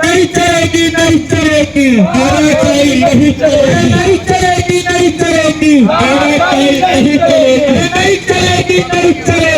नहीं चलेगी नहीं चलेगी हमारा कोई नहीं चलेगी नहीं चलेगी नहीं चलेगी हमारा कोई नहीं चलेगी नहीं चलेगी नहीं चलेगी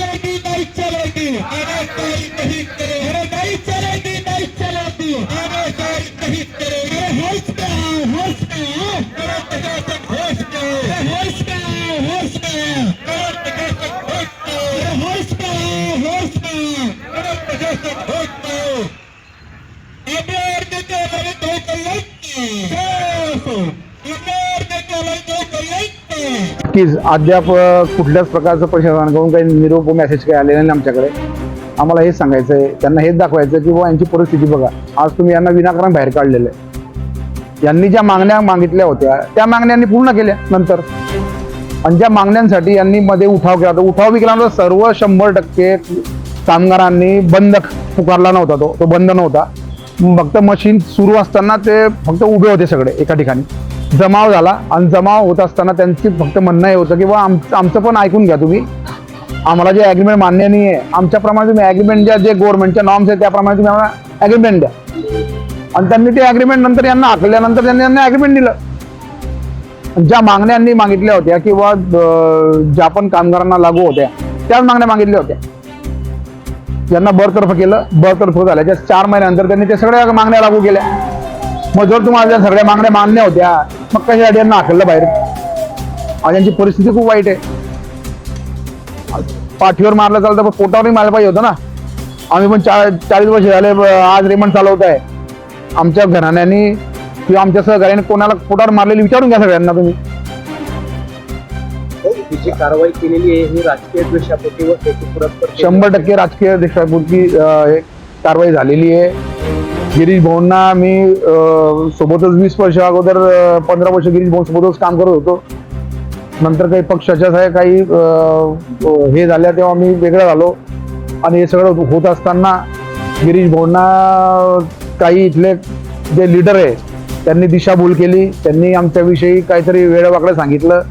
नक्कीच अद्याप कुठल्याच प्रकारचं प्रशासनाकडून काही निरोप मेसेज काही आलेला नाही आमच्याकडे. आम्हाला हेच सांगायचं आहे त्यांना हेच दाखवायचं की बुवा यांची परिस्थिती बघा. आज तुम्ही यांना विनाकारण बाहेर काढलेलं आहे. यांनी ज्या मागण्या मागितल्या होत्या त्या मागण्यांनी पूर्ण केल्या नंतर. आणि ज्या मागण्यांसाठी यांनी मध्ये उठाव केला होता उठाव बी सर्व शंभर टक्के कामगारांनी बंद पुकारला नव्हता तो तो बंद नव्हता. फक्त मशीन सुरू असताना ते फक्त उभे होते सगळे एका ठिकाणी. जमाव झाला आणि जमाव होत असताना त्यांची फक्त म्हणणं हे होतं की बा आम आमचं पण ऐकून घ्या तुम्ही. आम्हाला जे ॲग्रीमेंट मान्य नाही आहे आमच्याप्रमाणे तुम्ही ॲग्रीमेंट द्या जे गव्हर्नमेंटच्या नॉर्म्स आहेत त्याप्रमाणे तुम्ही आम्हाला ॲग्रीमेंट द्या. आणि त्यांनी ते अग्रीमेंट नंतर यांना आखल्यानंतर त्यांनी यांना अग्रीमेंट दिलं. ज्या मागण्या यांनी मागितल्या होत्या किंवा ज्या पण कामगारांना लागू होत्या त्याच मागण्या मागितल्या होत्या. यांना बरतर्फ केलं. बरतर्फ झाल्याच्या चार महिन्यानंतर त्यांनी त्या सगळ्या मागण्या लागू केल्या. मग जर तुम्हाला त्या सगळ्या मागण्या मान्य होत्या मग कशासाठी यांना आखलं बाहेर? आणि यांची परिस्थिती खूप वाईट आहे. पाठीवर मारलं चालतं पण पोटावरही मारलं पाहिजे होतं ना. आम्ही पण चा चाळीस वर्ष झाले आज रेमंड चालवत आहे आमच्या घराण्यानी किंवा आमच्या सहकार्याने कोणाला पोटावर मारलेली विचारून घ्या सगळ्यांना तुम्ही. ही जी कारवाई केलेली आहे ही राजकीय द्वेषापोटी व शंभर टक्के राजकीय एक कारवाई झालेली आहे. गिरीश भाऊंना मी सोबतच वीस वर्ष अगोदर पंधरा वर्ष गिरीश भाऊ सोबतच काम करत होतो. नंतर काही पक्षाच्या साहे काही हे झाल्या तेव्हा मी वेगळा झालो. आणि हे सगळं होत असताना गिरीश भाऊंना काही इथले जे लीडर आहे त्यांनी दिशाभूल केली त्यांनी आमच्याविषयी काहीतरी वेळवाकडे सांगितलं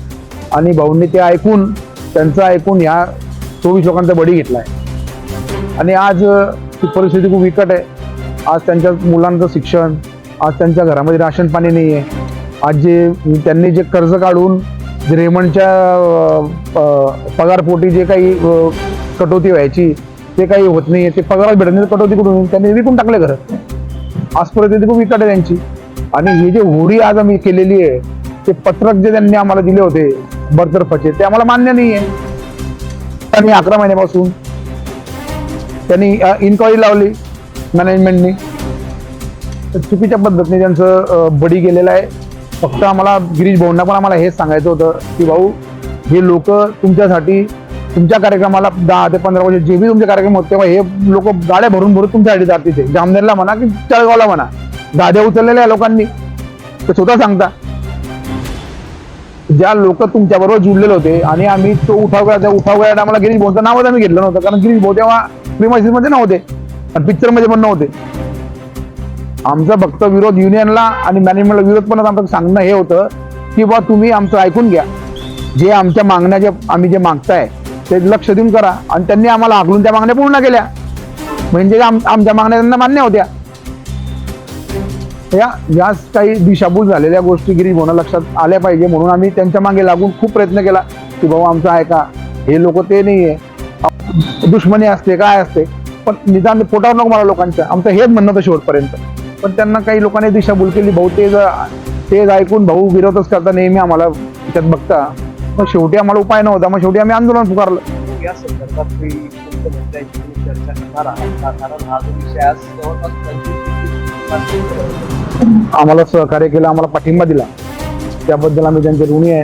आणि भाऊंनी ते ऐकून त्यांचं ऐकून ह्या चोवीस लोकांचा बळी घेतलाय. आणि आज ती परिस्थिती खूप विकट आहे. आज त्यांच्या मुलांचं शिक्षण आज त्यांच्या घरामध्ये राशन पाणी नाही आहे आज जे त्यांनी जे कर्ज काढून रेमंडच्या पगारपोटी जे काही कटोती व्हायची ते काही होत नाही आहे ते पगारात भेटत नाही कटोती कुठून? त्यांनी विकून टाकले घरं. आज खूप विकट आहे त्यांची. आणि ही जे होडी आज आम्ही केलेली आहे ते पत्रक जे त्यांनी आम्हाला दिले होते बरतर्फाचे ते आम्हाला मान्य नाही आहे त्यांनी अकरा महिन्यापासून त्यांनी इन्क्वायरी लावली मॅनेजमेंटनी तर चुकीच्या पद्धतीने त्यांचं बडी गेलेलं आहे. फक्त आम्हाला गिरीश भाऊंना पण आम्हाला हेच सांगायचं होतं की भाऊ हे लोक तुमच्यासाठी तुमच्या कार्यक्रमाला दहा ते पंधरा वर्ष जे बी तुमचे कार्यक्रम होते तेव्हा हे लोक गाड्या भरून भरून तुमच्यासाठी जात तिथे. जामनेरला म्हणा की चळगावला म्हणा. गाड्या उचललेल्या लोकांनी. ते स्वतः सांगता. ज्या लोक तुमच्या बरोबर जुळलेले होते आणि आम्ही तो उठाव त्या उठाव आम्हाला गिरीश भाऊचं नावच आम्ही घेतलं नव्हतं. कारण गिरीश भाऊ तेव्हा प्रिमायसिसमध्ये मध्ये नव्हते. आणि पिक्चरमध्ये पण नव्हते. आमचा फक्त विरोध युनियनला आणि मॅनेजमेंटला विरोध पण आमचं सांगणं हे होतं की बा तुम्ही आमचं ऐकून घ्या. जे आमच्या मागण्या जे आम्ही जे मागताय ते लक्ष देऊन करा. आणि त्यांनी आम्हाला हाकलून त्या मागण्या पूर्ण केल्या. म्हणजे आम आमच्या मागण्या त्यांना मान्य होत्या. या याच काही दिशाभूल झालेल्या गोष्टी गिरीश लक्षात आल्या पाहिजे म्हणून आम्ही त्यांच्या मागे लागून खूप प्रयत्न केला की भाऊ आमचं ऐका हे लोक ते नाही आहे दुश्मनी असते काय असते. पण निदान पोटावर नको मला लोकांच्या. आमचं हेच म्हणणं होतं शेवटपर्यंत. पण त्यांना काही लोकांनी दिशाभूल केली. भाऊ ते जर तेच ऐकून भाऊ विरोधच करता नेहमी आम्हाला त्याच्यात बघता. मग शेवटी आम्हाला उपाय नव्हता मग शेवटी आम्ही आंदोलन पुकारलं. या संदर्भात काही मुख्यमंत्र्यांशी तुम्ही चर्चा करणार आहात का कारण हा जो विषय आज जवळपास पंचवीस ते तीस दिवसांपासून आम्हाला सहकार्य केलं आम्हाला पाठिंबा दिला. त्याबद्दल आम्ही त्यांचे ऋणी आहे.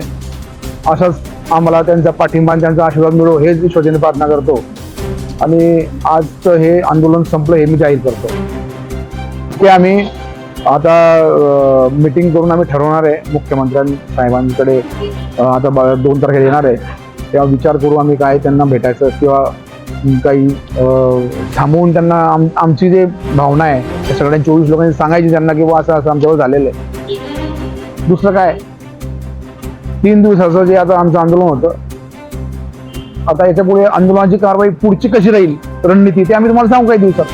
असाच आम्हाला त्यांचा पाठिंबा आणि त्यांचा आशीर्वाद मिळो हेच ईश्वरचरणी प्रार्थना करतो. आणि आजचं हे आंदोलन संपलं हे मी जाहीर करतो. ते आम्ही आता मिटिंग करून आम्ही ठरवणार आहे मुख्यमंत्र्यां साहेबांकडे. आता ब- दोन तारखेला येणार आहे. तेव्हा विचार करू आम्ही काय त्यांना भेटायचं किंवा काही थांबवून त्यांना आम आमची जे भावना आहे त्या सगळ्या चोवीस लोकांनी सांगायची त्यांना की असं असं आमच्यावर झालेलं आहे. दुसरं काय? तीन दिवसाचं जे आता आमचं आंदोलन होतं आता याच्यापुढे आंदोलनाची कारवाई पुढची कशी राहील रणनीती ते आम्ही तुम्हाला सांगू काही दिवसात.